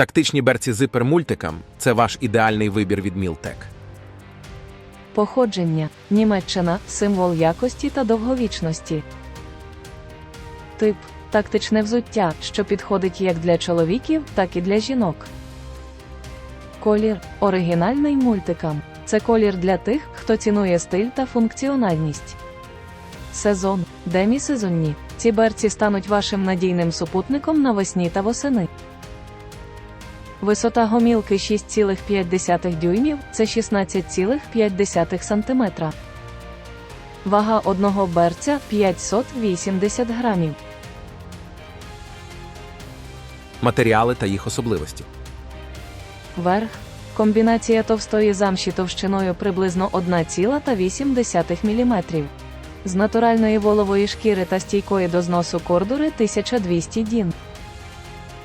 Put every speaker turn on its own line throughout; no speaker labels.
Тактичні берці зипер мультикам це ваш ідеальний вибір від Мілтек.
Походження Німеччина символ якості та довговічності. Тип тактичне взуття, що підходить як для чоловіків, так і для жінок. Колір оригінальний мультикам. Це колір для тих, хто цінує стиль та функціональність. Сезон демісезонні. Ці берці стануть вашим надійним супутником навесні та восени. Висота гомілки 6,5 дюймів це 16,5 см. Вага одного берця 580 грамів.
Матеріали та їх особливості.
Верх комбінація товстої замші товщиною приблизно 1,8 мм. З натуральної волової шкіри та стійкої до зносу кордури 1200 дін.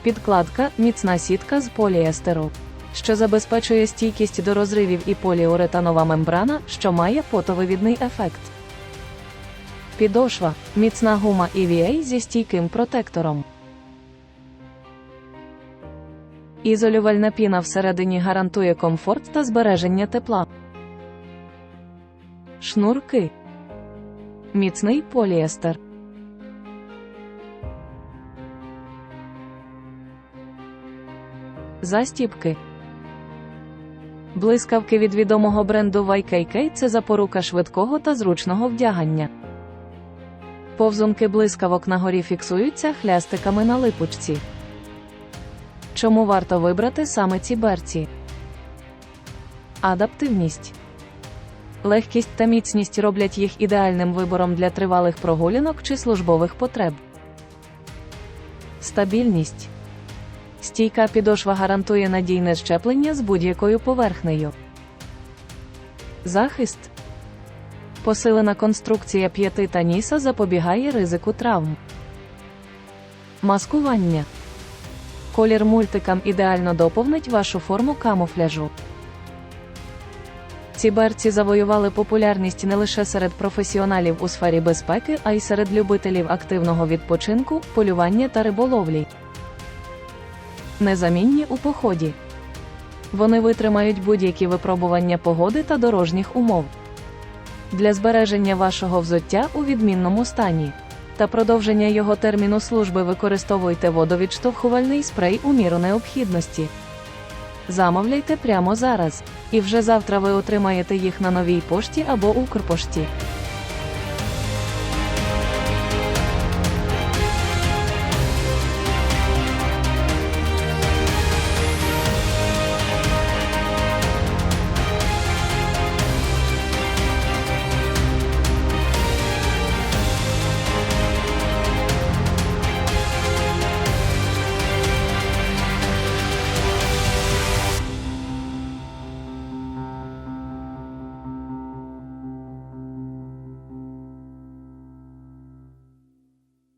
Підкладка міцна сітка з поліестеру, що забезпечує стійкість до розривів і поліуретанова мембрана, що має фотовивідний ефект. Підошва міцна гума EVA зі стійким протектором. Ізолювальна піна всередині гарантує комфорт та збереження тепла. Шнурки. Міцний поліестер. Застіпки. Блискавки від відомого бренду YKK – це запорука швидкого та зручного вдягання. Повзунки блискавок на горі фіксуються хлястиками на липучці. Чому варто вибрати саме ці берці? Адаптивність. Легкість та міцність роблять їх ідеальним вибором для тривалих прогулянок чи службових потреб. Стабільність. Стійка підошва гарантує надійне щеплення з будь-якою поверхнею. Захист. Посилена конструкція п'яти та ніса запобігає ризику травм. Маскування. Колір мультикам ідеально доповнить вашу форму камуфляжу. Ці берці завоювали популярність не лише серед професіоналів у сфері безпеки, а й серед любителів активного відпочинку, полювання та риболовлі. Незамінні у поході. Вони витримають будь-які випробування погоди та дорожніх умов. Для збереження вашого взуття у відмінному стані та продовження його терміну служби використовуйте водовідштовхувальний спрей у міру необхідності. Замовляйте прямо зараз, і вже завтра ви отримаєте їх на новій пошті або Укрпошті.